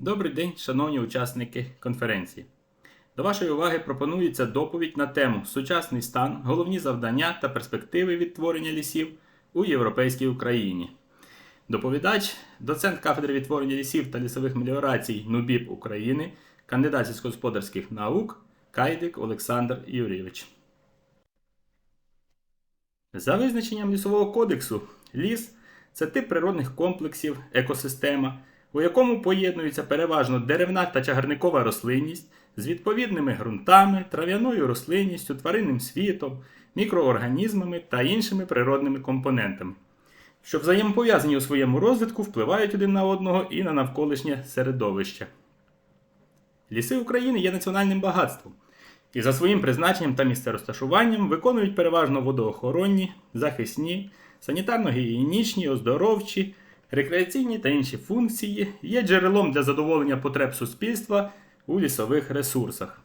Добрий день, шановні учасники конференції. До вашої уваги пропонується доповідь на тему Сучасний стан, головні завдання та перспективи відтворення лісів у Європейській Україні. Доповідач, доцент кафедри відтворення лісів та лісових меліорацій НУБІП України, кандидат сільськогосподарських наук Кайдик Олександр Юрійович. За визначенням лісового кодексу, ліс це тип природних комплексів, екосистема, у якому поєднуються переважно деревна та чагарникова рослинність з відповідними ґрунтами, трав'яною рослинністю, тваринним світом, мікроорганізмами та іншими природними компонентами, що взаємопов'язані у своєму розвитку впливають один на одного і на навколишнє середовище. Ліси України є національним багатством і за своїм призначенням та місцерозташуванням виконують переважно водоохоронні, захисні, санітарно-гігієнічні, оздоровчі, рекреаційні та інші функції, є джерелом для задоволення потреб суспільства у лісових ресурсах.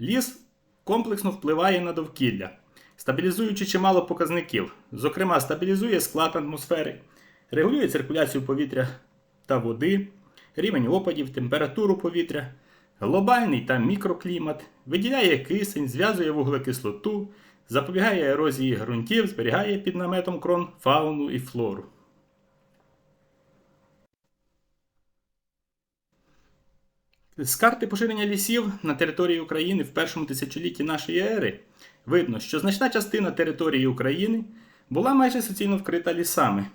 Ліс комплексно впливає на довкілля, стабілізуючи чимало показників, зокрема, стабілізує склад атмосфери, регулює циркуляцію повітря та води, рівень опадів, температуру повітря, глобальний та мікроклімат, виділяє кисень, зв'язує вуглекислоту, запобігає ерозії ґрунтів, зберігає під наметом крон фауну і флору. З карти поширення лісів на території України в першому тисячолітті нашої ери видно, що значна частина території України була майже суцільно вкрита лісами.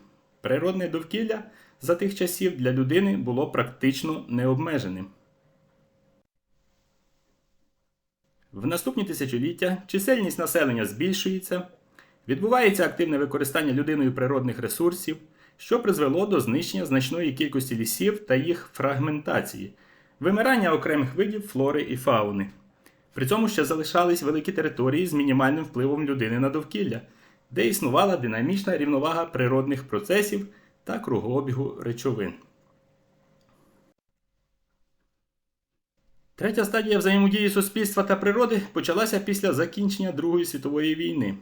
Природне довкілля за тих часів для людини було практично необмеженим. В наступні тисячоліття чисельність населення збільшується, відбувається активне використання людиною природних ресурсів, що призвело до знищення значної кількості лісів та їх фрагментації, вимирання окремих видів флори і фауни. При цьому ще залишались великі території з мінімальним впливом людини на довкілля, де існувала динамічна рівновага природних процесів та кругообігу речовин. Третя стадія взаємодії суспільства та природи почалася після закінчення Другої світової війни.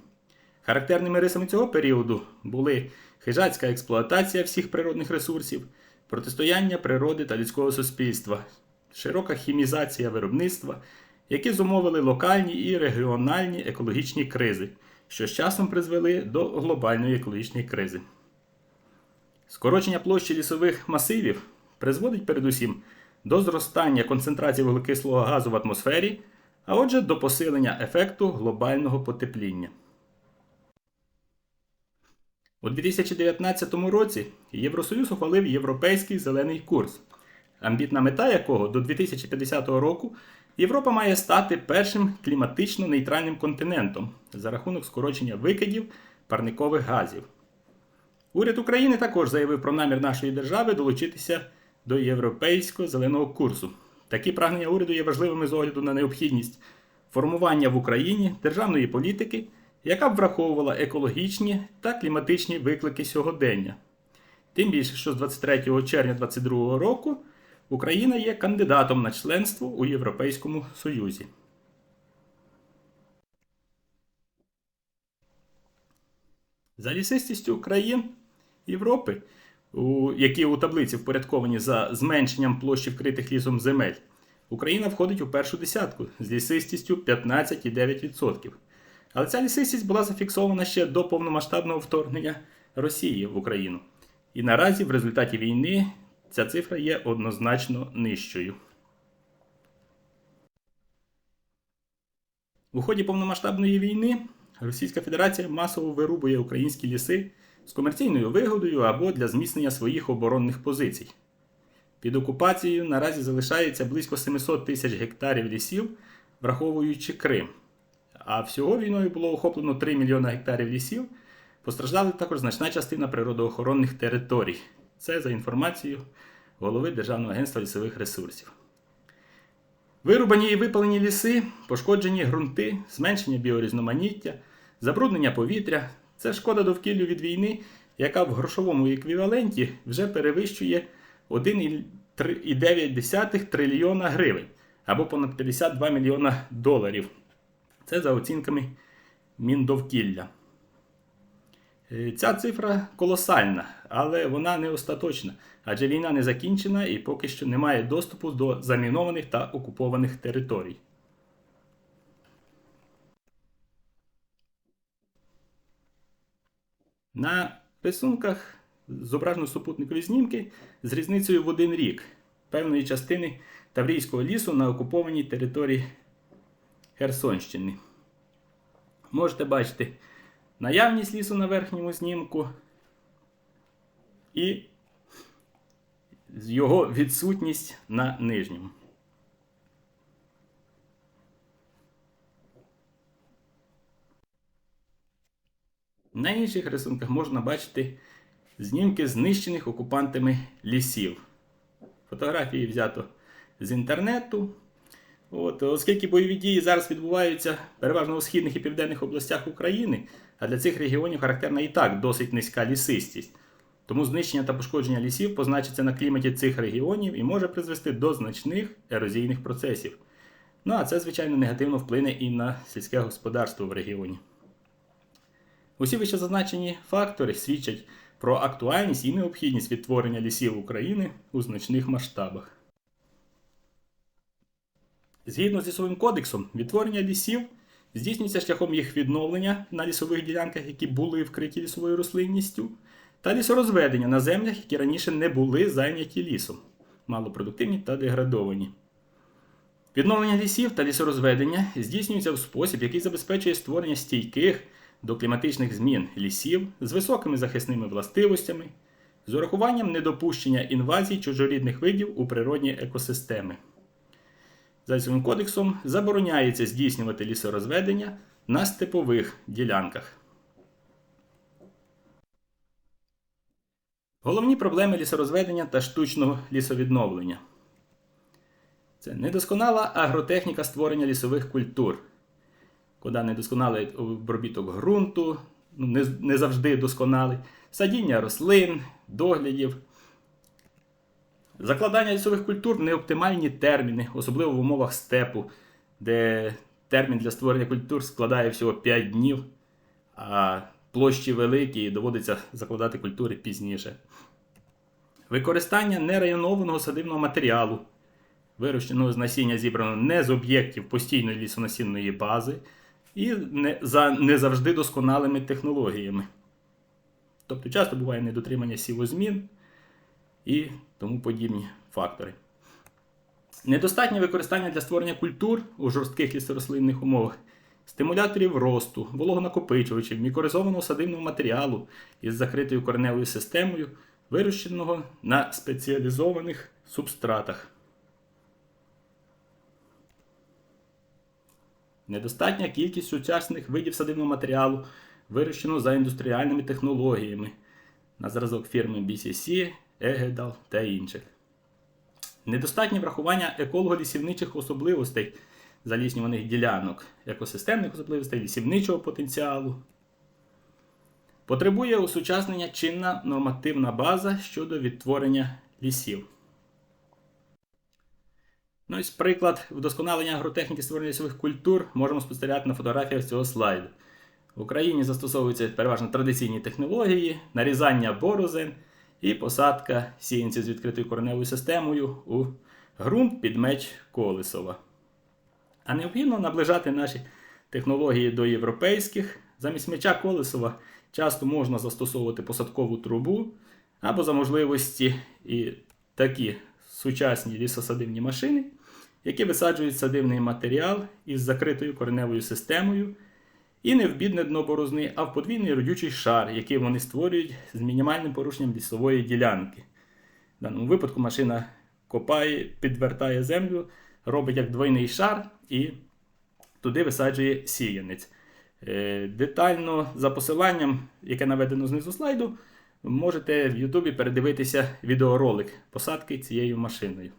Характерними рисами цього періоду були хижацька експлуатація всіх природних ресурсів, протистояння природи та людського суспільства, широка хімізація виробництва, які зумовили локальні і регіональні екологічні кризи, що з часом призвели до глобальної екологічної кризи. Скорочення площі лісових масивів призводить передусім до зростання концентрації вуглекислого газу в атмосфері, а отже, до посилення ефекту глобального потепління. У 2019 році Євросоюз ухвалив Європейський зелений курс, амбітна мета якого до 2050 року Європа має стати першим кліматично нейтральним континентом за рахунок скорочення викидів парникових газів. Уряд України також заявив про намір нашої держави долучитися до європейського зеленого курсу. Такі прагнення уряду є важливими з огляду на необхідність формування в Україні державної політики, яка б враховувала екологічні та кліматичні виклики сьогодення. Тим більше, що з 23 червня 2022 року Україна є кандидатом на членство у Європейському Союзі. За лісистістю країн Європи, у, які у таблиці впорядковані за зменшенням площі вкритих лісом земель, Україна входить у першу десятку з лісистістю 15,9%. Але ця лісистість була зафіксована ще до повномасштабного вторгнення Росії в Україну. І наразі в результаті війни ця цифра є однозначно нижчою. У ході повномасштабної війни Російська Федерація масово вирубує українські ліси з комерційною вигодою або для зміцнення своїх оборонних позицій. Під окупацією наразі залишається близько 700 тисяч гектарів лісів, враховуючи Крим. А всього війною було охоплено 3 мільйони гектарів лісів. Постраждали також значна частина природоохоронних територій. Це за інформацією голови Державного агентства лісових ресурсів. Вирубані і випалені ліси, пошкоджені ґрунти, зменшення біорізноманіття, забруднення повітря це шкода довкіллю від війни, яка в грошовому еквіваленті вже перевищує 1,9 трильйона гривень або понад 52 мільйона доларів. Це за оцінками Міндовкілля. Е, Ця цифра колосальна, але вона не остаточна, адже війна не закінчена і поки що немає доступу до замінованих та окупованих територій. На рисунках зображено супутникові знімки з різницею в один рік певної частини Таврійського лісу на окупованій території Херсонщини. Можете бачити наявність лісу на верхньому знімку і його відсутність на нижньому. На інших рисунках можна бачити знімки знищених окупантами лісів. Фотографії взято з інтернету. От, оскільки бойові дії зараз відбуваються переважно у східних і південних областях України, а для цих регіонів характерна і так досить низька лісистість. Тому знищення та пошкодження лісів позначиться на кліматі цих регіонів і може призвести до значних ерозійних процесів. Ну а це, звичайно, негативно вплине і на сільське господарство в регіоні. Усі вище зазначені фактори свідчать про актуальність і необхідність відтворення лісів України у значних масштабах. Згідно з лісовим кодексом, відтворення лісів здійснюється шляхом їх відновлення на лісових ділянках, які були вкриті лісовою рослинністю, та лісорозведення на землях, які раніше не були зайняті лісом, малопродуктивні та деградовані. Відновлення лісів та лісорозведення здійснюється в спосіб, який забезпечує створення стійких до кліматичних змін лісів з високими захисними властивостями, з урахуванням недопущення інвазій чужорідних видів у природні екосистеми. За лісовим кодексом забороняється здійснювати лісорозведення на степових ділянках. Головні проблеми лісорозведення та штучного лісовідновлення. Це недосконала агротехніка створення лісових культур, куди недосконалий обробіток ґрунту, ну, не, не завжди досконалий, садіння рослин, доглядів, закладання лісових культур в неоптимальні терміни, особливо в умовах степу, де термін для створення культур складає всього 5 днів, а площі великі і доводиться закладати культури пізніше. Використання нерайонованого садивного матеріалу, вирощеного з насіння зібраного не з об'єктів постійної лісонасінної бази і не, за не завжди досконалими технологіями. Тобто часто буває недотримання сівозмін і тому подібні фактори. Недостатнє використання для створення культур у жорстких лісорослинних умовах, стимуляторів росту, вологонакопичувачів, мікоризованого садивного матеріалу із закритою кореневою системою, вирощеного на спеціалізованих субстратах. Недостатня кількість сучасних видів садивного матеріалу, вирощеного за індустріальними технологіями на зразок фірми BCC, Егедал та інших. Недостатнє врахування еколого-лісівничих особливостей заліснюваних ділянок, екосистемних особливостей, лісівничого потенціалу. Потребує осучаснення чинна нормативна база щодо відтворення лісів. Ну, ось приклад вдосконалення агротехніки створення лісових культур можемо спостерігати на фотографіях цього слайду. В Україні застосовуються переважно традиційні технології, нарізання борозен і посадка сіянців з відкритою кореневою системою у ґрунт під меч колесова. А необхідно наближати наші технології до європейських. Замість меча колесова часто можна застосовувати посадкову трубу або за можливості і такі сучасні лісосадивні машини, які висаджують садивний матеріал із закритою кореневою системою. І не в бідне дно борозни, а в подвійний родючий шар, який вони створюють з мінімальним порушенням лісової ділянки. В даному випадку машина копає, підвертає землю, робить як двойний шар і туди висаджує сіянець. Е, Детально за посиланням, яке наведено знизу слайду, можете в Ютубі передивитися відеоролик посадки цією машиною.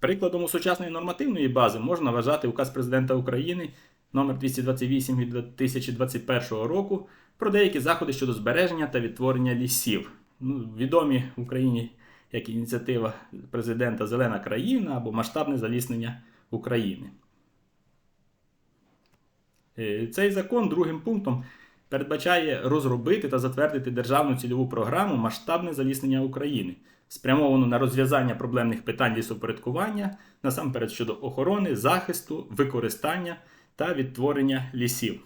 Прикладом у сучасної нормативної бази можна вважати указ президента України номер 228 від 2021 року про деякі заходи щодо збереження та відтворення лісів. Ну, Відомі в Україні як ініціатива президента Зелена країна або масштабне заліснення України. Е, Цей закон другим пунктом передбачає розробити та затвердити державну цільову програму масштабне заліснення України, спрямовану на розв'язання проблемних питань лісопорядкування, насамперед щодо охорони, захисту, використання та відтворення лісів.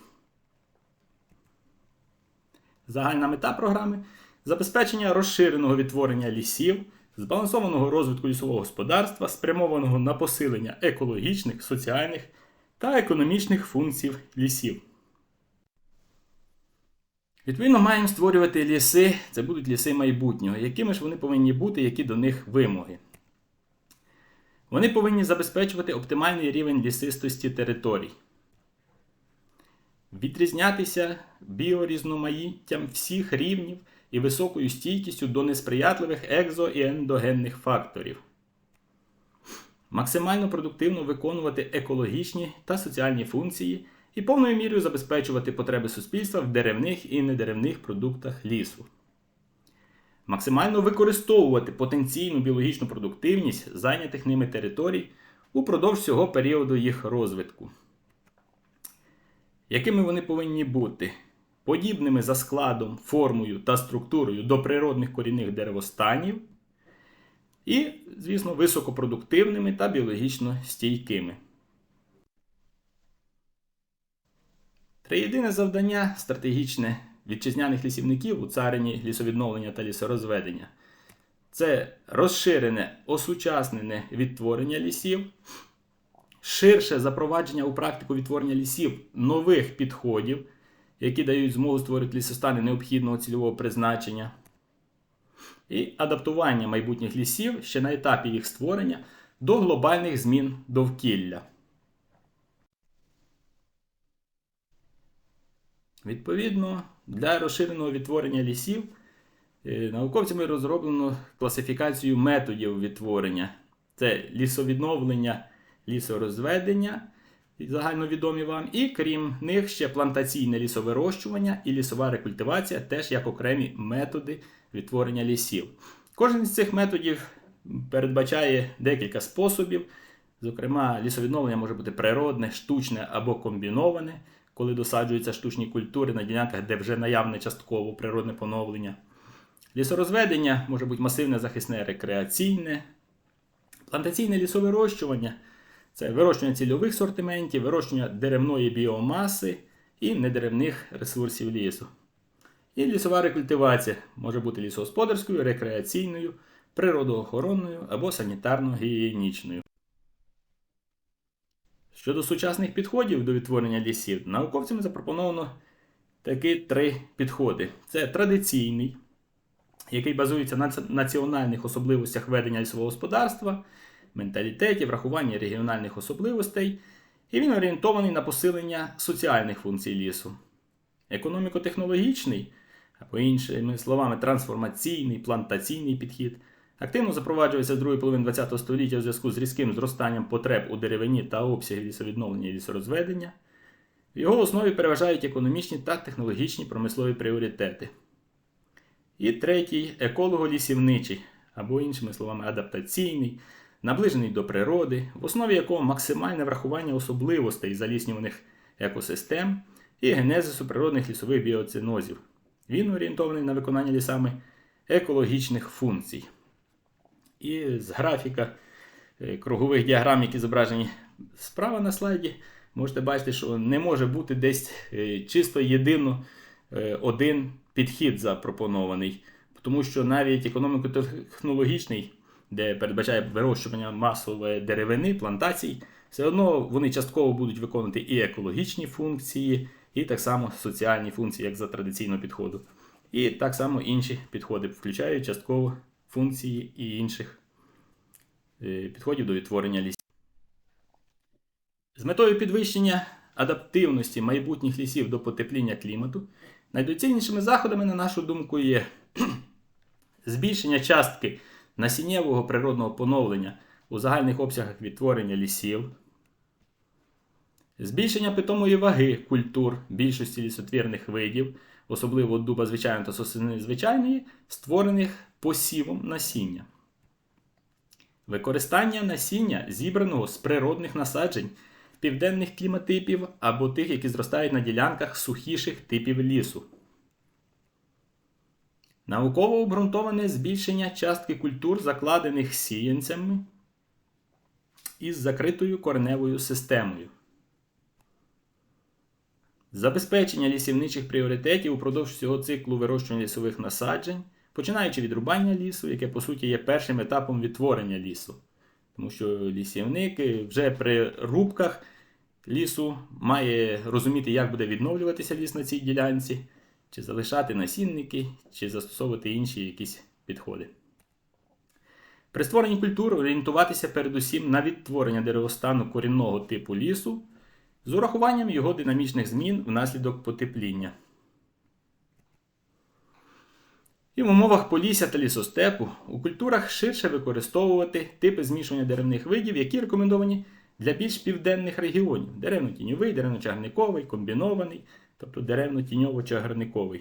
Загальна мета програми забезпечення розширеного відтворення лісів, збалансованого розвитку лісового господарства, спрямованого на посилення екологічних, соціальних та економічних функцій лісів. Відповідно, маємо створювати ліси, це будуть ліси майбутнього. Якими ж вони повинні бути, які до них вимоги? Вони повинні забезпечувати оптимальний рівень лісистості територій, відрізнятися біорізноманіттям всіх рівнів і високою стійкістю до несприятливих екзо- і ендогенних факторів, максимально продуктивно виконувати екологічні та соціальні функції і повною мірою забезпечувати потреби суспільства в деревних і недеревних продуктах лісу. Максимально використовувати потенційну біологічну продуктивність зайнятих ними територій упродовж всього періоду їх розвитку. Якими вони повинні бути? Подібними за складом, формою та структурою до природних корінних деревостанів, і, звісно, високопродуктивними та біологічно стійкими. Триєдине завдання стратегічне вітчизняних лісівників у царині лісовідновлення та лісорозведення це розширене осучаснене відтворення лісів, ширше запровадження у практику відтворення лісів нових підходів, які дають змогу створити лісостани необхідного цільового призначення, і адаптування майбутніх лісів ще на етапі їх створення до глобальних змін довкілля. Відповідно, для розширеного відтворення лісів е, науковцями розроблено класифікацію методів відтворення. Це лісовідновлення, лісорозведення, загальновідомі вам, і крім них ще плантаційне лісовирощування і лісова рекультивація, теж як окремі методи відтворення лісів. Кожен з цих методів передбачає декілька способів. Зокрема, лісовідновлення може бути природне, штучне або комбіноване коли досаджуються штучні культури на ділянках, де вже наявне частково природне поновлення. Лісорозведення може бути масивне захисне рекреаційне, плантаційне лісовирощування це вирощування цільових сортиментів, вирощування деревної біомаси і недеревних ресурсів лісу. І лісова рекультивація може бути лісогосподарською, рекреаційною, природоохоронною або санітарно-гігієнічною. Щодо сучасних підходів до відтворення лісів, науковцями запропоновано такі три підходи: це традиційний, який базується на національних особливостях ведення лісового господарства, менталітеті, врахуванні регіональних особливостей, і він орієнтований на посилення соціальних функцій лісу. Економіко-технологічний, або іншими словами, трансформаційний, плантаційний підхід. Активно запроваджується з другої половини ХХ століття у зв'язку з різким зростанням потреб у деревині та обсягів лісовідновлення і лісорозведення. В його основі переважають економічні та технологічні промислові пріоритети. І третій еколого-лісівничий, або, іншими словами, адаптаційний, наближений до природи, в основі якого максимальне врахування особливостей заліснюваних екосистем і генезису природних лісових біоцинозів. Він орієнтований на виконання лісами екологічних функцій. І з графіка е, кругових діаграм, які зображені справа на слайді, можете бачити, що не може бути десь е, чисто єдино е, один підхід запропонований. Тому що навіть економіко-технологічний, де передбачає вирощування масової деревини, плантацій, все одно вони частково будуть виконувати і екологічні функції, і так само соціальні функції, як за традиційного підходу. І так само інші підходи, включають частково функції і інших е, підходів до відтворення лісів. З метою підвищення адаптивності майбутніх лісів до потепління клімату найдоцільнішими заходами, на нашу думку, є збільшення частки насіннєвого природного поновлення у загальних обсягах відтворення лісів, збільшення питомої ваги культур більшості лісотвірних видів, особливо дуба звичайної та сосни звичайної, створених посівом насіння. Використання насіння, зібраного з природних насаджень південних кліматипів або тих, які зростають на ділянках сухіших типів лісу. Науково обґрунтоване збільшення частки культур, закладених сіянцями із закритою кореневою системою. Забезпечення лісівничих пріоритетів упродовж всього циклу вирощування лісових насаджень, починаючи від рубання лісу, яке по суті є першим етапом відтворення лісу. Тому що лісівник вже при рубках лісу має розуміти, як буде відновлюватися ліс на цій ділянці, чи залишати насінники, чи застосовувати інші якісь підходи. При створенні культур орієнтуватися передусім на відтворення деревостану корінного типу лісу з урахуванням його динамічних змін внаслідок потепління. І в умовах полісся та лісостепу у культурах ширше використовувати типи змішування деревних видів, які рекомендовані для більш південних регіонів: деревно-тіньовий, деревно-чагарниковий, комбінований, тобто деревно-тіньово-чагарниковий.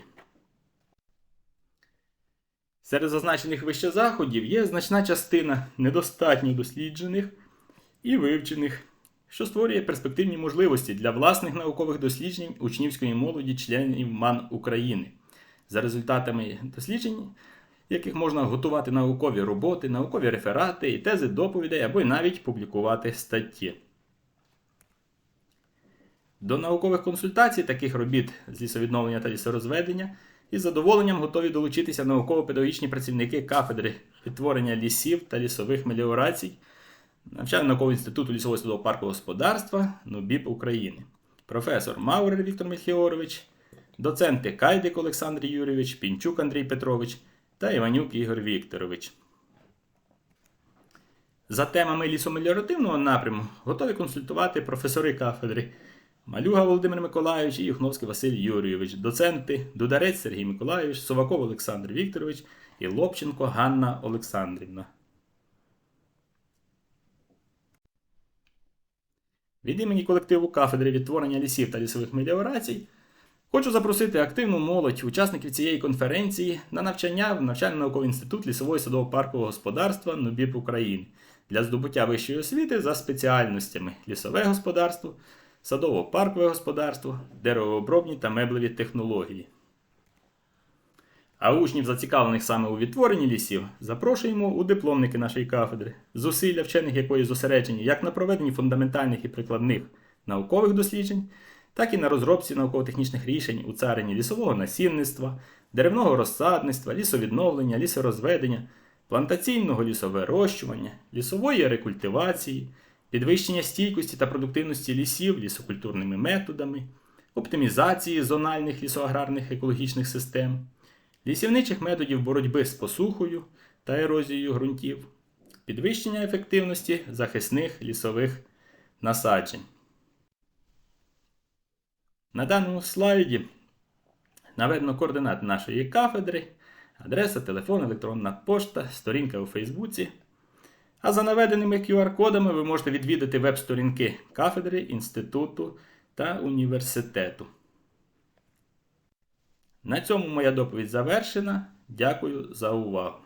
Серед зазначених вище заходів є значна частина недостатньо досліджених і вивчених, що створює перспективні можливості для власних наукових досліджень учнівської молоді членів МАН України, за результатами досліджень, яких можна готувати наукові роботи, наукові реферати і тези доповідей або й навіть публікувати статті. До наукових консультацій таких робіт з лісовідновлення та лісорозведення із задоволенням готові долучитися науково-педагогічні працівники кафедри відтворення лісів та лісових меліорацій Навчально-наукового інституту лісового садового парку господарства НУБІП України, професор Маурер Віктор Мельхіорович, доценти Кайдик Олександр Юрійович, Пінчук Андрій Петрович та Іванюк Ігор Вікторович. За темами лісомеліоративного напряму готові консультувати професори кафедри Малюга Володимир Миколайович і Юхновський Василь Юрійович, доценти Дударець Сергій Миколайович, Соваков Олександр Вікторович і Лобченко Ганна Олександрівна. Від імені колективу кафедри відтворення лісів та лісових меліорацій хочу запросити активну молодь, учасників цієї конференції на навчання в навчально-науковий інститут лісового і садово-паркового господарства НУБІП України для здобуття вищої освіти за спеціальностями лісове господарство, садово-паркове господарство, деревообробні та меблеві технології. А учнів, зацікавлених саме у відтворенні лісів, запрошуємо у дипломники нашої кафедри, зусилля вчених якої зосереджені як на проведенні фундаментальних і прикладних наукових досліджень, так і на розробці науково-технічних рішень у царині лісового насінництва, деревного розсадництва, лісовідновлення, лісорозведення, плантаційного лісовирощування, лісової рекультивації, підвищення стійкості та продуктивності лісів лісокультурними методами, оптимізації зональних лісоаграрних екологічних систем лісівничих методів боротьби з посухою та ерозією ґрунтів, підвищення ефективності захисних лісових насаджень. На даному слайді наведено координати нашої кафедри, адреса, телефон, електронна пошта, сторінка у Фейсбуці. А за наведеними QR-кодами ви можете відвідати веб-сторінки кафедри, інституту та університету. На цьому моя доповідь завершена. Дякую за увагу.